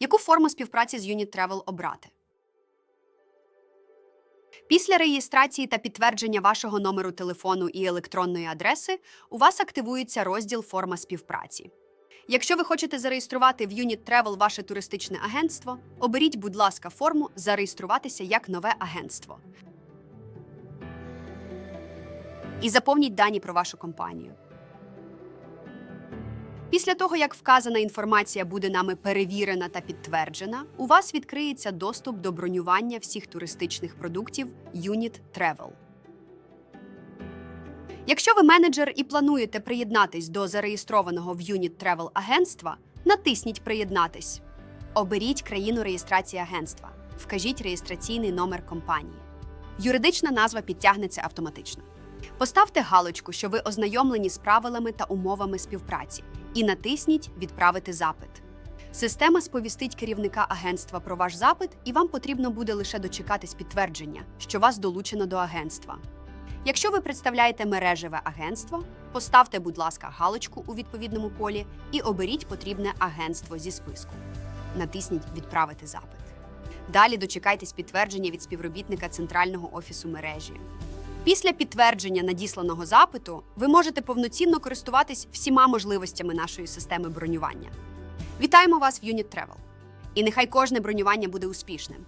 Яку форму співпраці з Unit Travel обрати? Після реєстрації та підтвердження вашого номеру телефону і електронної адреси у вас активується розділ Форма співпраці. Якщо ви хочете зареєструвати в Unit Travel ваше туристичне агентство, оберіть, будь ласка, форму Зареєструватися як нове агентство. І заповніть дані про вашу компанію. Після того, як вказана інформація буде нами перевірена та підтверджена, у вас відкриється доступ до бронювання всіх туристичних продуктів Unit Travel. Якщо ви менеджер і плануєте приєднатись до зареєстрованого в Unit Travel агентства, натисніть Приєднатись. Оберіть країну реєстрації агентства. Вкажіть реєстраційний номер компанії. Юридична назва підтягнеться автоматично. Поставте галочку, що ви ознайомлені з правилами та умовами співпраці, і натисніть Відправити запит. Система сповістить керівника агентства про ваш запит, і вам потрібно буде лише дочекатись підтвердження, що вас долучено до агентства. Якщо ви представляєте мережеве агентство, поставте, будь ласка, галочку у відповідному полі і оберіть потрібне агентство зі списку. Натисніть Відправити запит. Далі дочекайтесь підтвердження від співробітника центрального офісу мережі. Після підтвердження надісланого запиту ви можете повноцінно користуватись всіма можливостями нашої системи бронювання. Вітаємо вас в Unit Travel! І нехай кожне бронювання буде успішним.